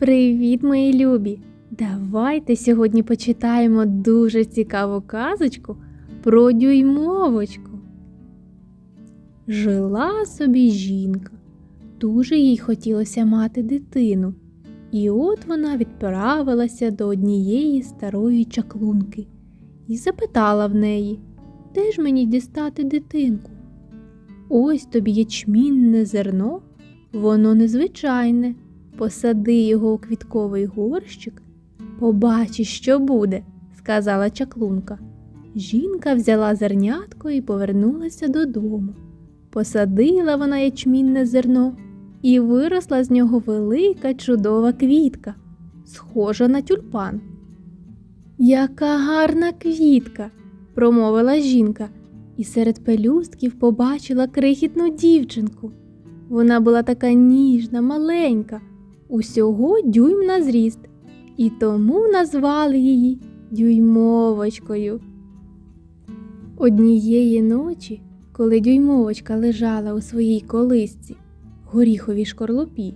Привіт, мої любі! Давайте сьогодні почитаємо дуже цікаву казочку про дюймовочку. Жила собі жінка. Дуже їй хотілося мати дитину. І от вона відправилася до однієї старої чаклунки і запитала в неї, де ж мені дістати дитинку? Ось тобі ячмінне зерно, воно незвичайне. Посади його у квітковий горщик, побачиш, що буде, сказала чаклунка. Жінка взяла зернятко і повернулася додому. Посадила вона ячмінне зерно, і виросла з нього велика чудова квітка, схожа на тюльпан. Яка гарна квітка, промовила жінка, і серед пелюстків побачила крихітну дівчинку. Вона була така ніжна, маленька, усього дюйм на зріст, і тому назвали її дюймовочкою. Однієї ночі, коли дюймовочка лежала у своїй колисці, горіховій шкорлупі,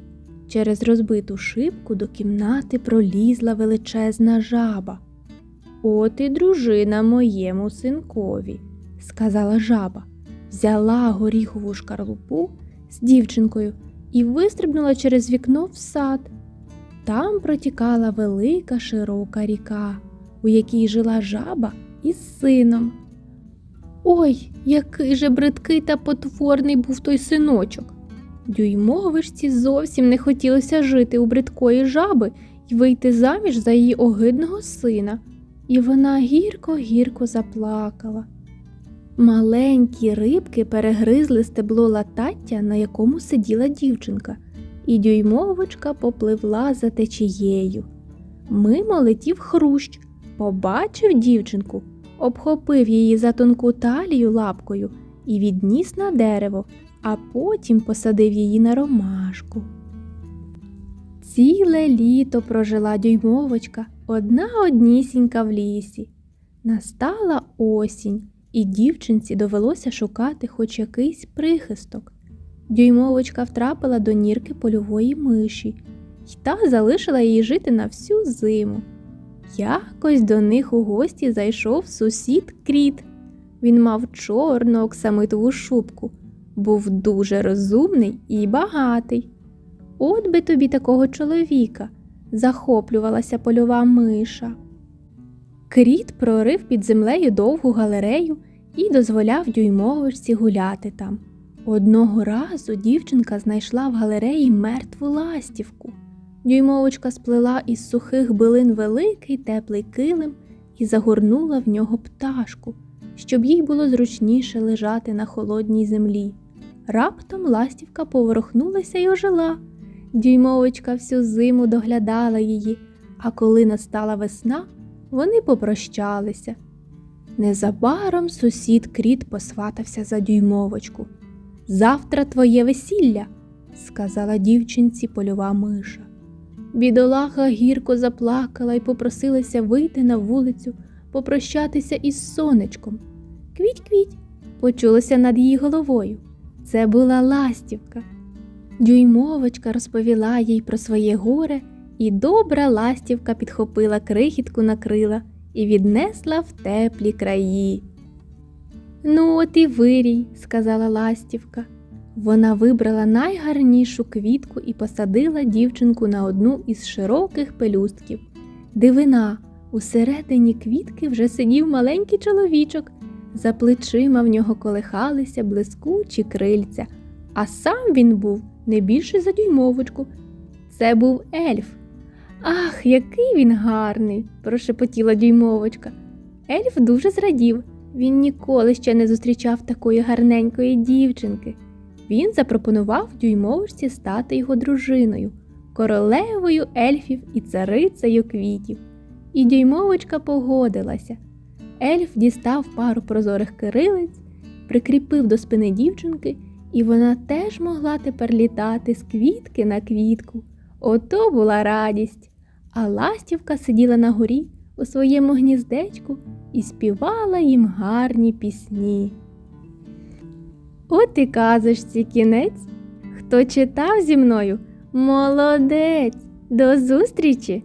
через розбиту шибку до кімнати пролізла величезна жаба. От і дружина моєму синкові, сказала жаба, взяла горіхову шкарлупу з дівчинкою і вистрибнула через вікно в сад. Там протікала велика широка ріка, у якій жила жаба із сином. Ой, який же бридкий та потворний був той синочок. Дюймовишці зовсім не хотілося жити у бридкої жаби і вийти заміж за її огидного сина, і вона гірко-гірко заплакала. Маленькі рибки перегризли стебло латаття, на якому сиділа дівчинка, і дюймовочка попливла за течією. Мимо летів хрущ, побачив дівчинку, обхопив її за тонку талію лапкою і відніс на дерево, а потім посадив її на ромашку. Ціле літо прожила дюймовочка, одна однісінька в лісі. Настала осінь і дівчинці довелося шукати хоч якийсь прихисток. Дюймовочка втрапила до нірки польової миші, й та залишила її жити на всю зиму. Якось до них у гості зайшов сусід кріт. Він мав чорну оксамитову шубку, був дуже розумний і багатий. От би тобі такого чоловіка, захоплювалася польова миша. Кріт прорив під землею довгу галерею і дозволяв дюймовочці гуляти там. Одного разу дівчинка знайшла в галереї мертву ластівку. Дюймовочка сплела із сухих билин великий теплий килим і загорнула в нього пташку, щоб їй було зручніше лежати на холодній землі. Раптом ластівка поворухнулася й ожила. Дюймовочка всю зиму доглядала її, а коли настала весна, вони попрощалися. Незабаром сусід кріт посватався за дюймовочку. Завтра твоє весілля, сказала дівчинці польова миша. Бідолаха гірко заплакала і попросилася вийти на вулицю, попрощатися із сонечком. Квіть-квіть, почулося над її головою. Це була ластівка. Дюймовочка розповіла їй про своє горе, і добра ластівка підхопила крихітку на крила і віднесла в теплі краї. Ну, от і вирій, сказала ластівка. Вона вибрала найгарнішу квітку і посадила дівчинку на одну із широких пелюстків. Дивина, усередині квітки вже сидів маленький чоловічок. За плечима в нього колихалися блискучі крильця, а сам він був не більше за дюймовочку. Це був ельф. Ах, який він гарний, прошепотіла дюймовочка. Ельф дуже зрадів. Він ніколи ще не зустрічав такої гарненької дівчинки. Він запропонував дюймовочці стати його дружиною, королевою ельфів і царицею квітів. І дюймовочка погодилася. Ельф дістав пару прозорих кирилиць, прикріпив до спини дівчинки, і вона теж могла тепер літати з квітки на квітку. Ото була радість. А ластівка сиділа на горі у своєму гніздечку і співала їм гарні пісні. От і казочці кінець. Хто читав зі мною? Молодець! До зустрічі!